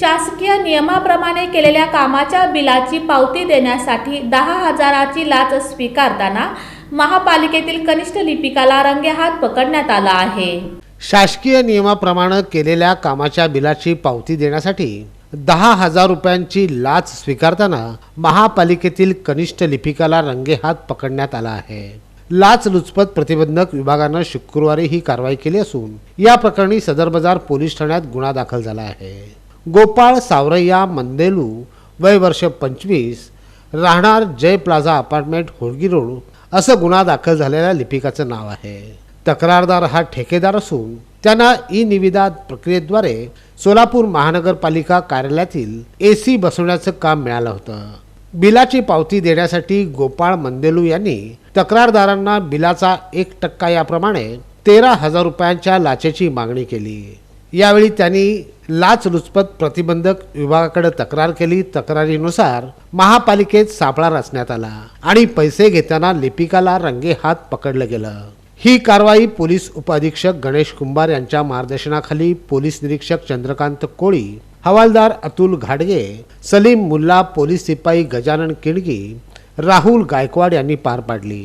शासकीय नियमाप्रमाणे केलेल्या कामाच्या बिलाची पावती देण्यासाठी दहा हजाराची लाच स्वीकारताना महापालिकेतील कनिष्ठ लिपिकाला रंगेहात पकडण्यात आला आहे. शासकीय नियमाप्रमाणे केलेल्या कामाच्या बिलाची पावती देण्यासाठी दहा हजार रुपयांची लाच स्वीकारताना महापालिकेतील कनिष्ठ लिपिकाला रंगेहात पकडण्यात आला आहे. लाच लुचपत प्रतिबंधक विभागानं शुक्रवारी ही कारवाई केली असून या प्रकरणी सदर बाजार पोलीस ठाण्यात गुन्हा दाखल झाला आहे. गोपाळ सावरैया मंदेलू वय वर्ष पंचवीस राहणार Jai plaza apartment Hodgi road असं गुन्हा दाखल झालेल्या लिपिकाचं नाव आहे. तक्रारदार हा ठेकेदार असून त्यांना ई निविदा प्रक्रियेद्वारे सोलापूर महानगरपालिका कार्यालयातील ए सी बसवण्याचं काम मिळालं होतं. बिलाची पावती देण्यासाठी गोपाळ मंदेलू यांनी तक्रारदारांना बिलाचा एक टक्का याप्रमाणे तेरा हजार रुपयांच्या लाचेची मागणी केली. यावेळी त्यांनी लाचलुचपत प्रतिबंधक विभागाकडे तक्रार केली. तक्रारीनुसार महापालिकेत सापळा रचण्यात आला आणि पैसे घेताना लिपिकाला रंगे हात पकडलं गेलं. ही कारवाई पोलीस उपअधीक्षक गणेश कुंभार यांच्या मार्गदर्शनाखाली पोलीस निरीक्षक चंद्रकांत कोळी हवालदार अतुल घाडगे सलीम मुल्ला पोलीस सिपाई गजानन किडगी राहुल गायकवाड यांनी पार पाडली.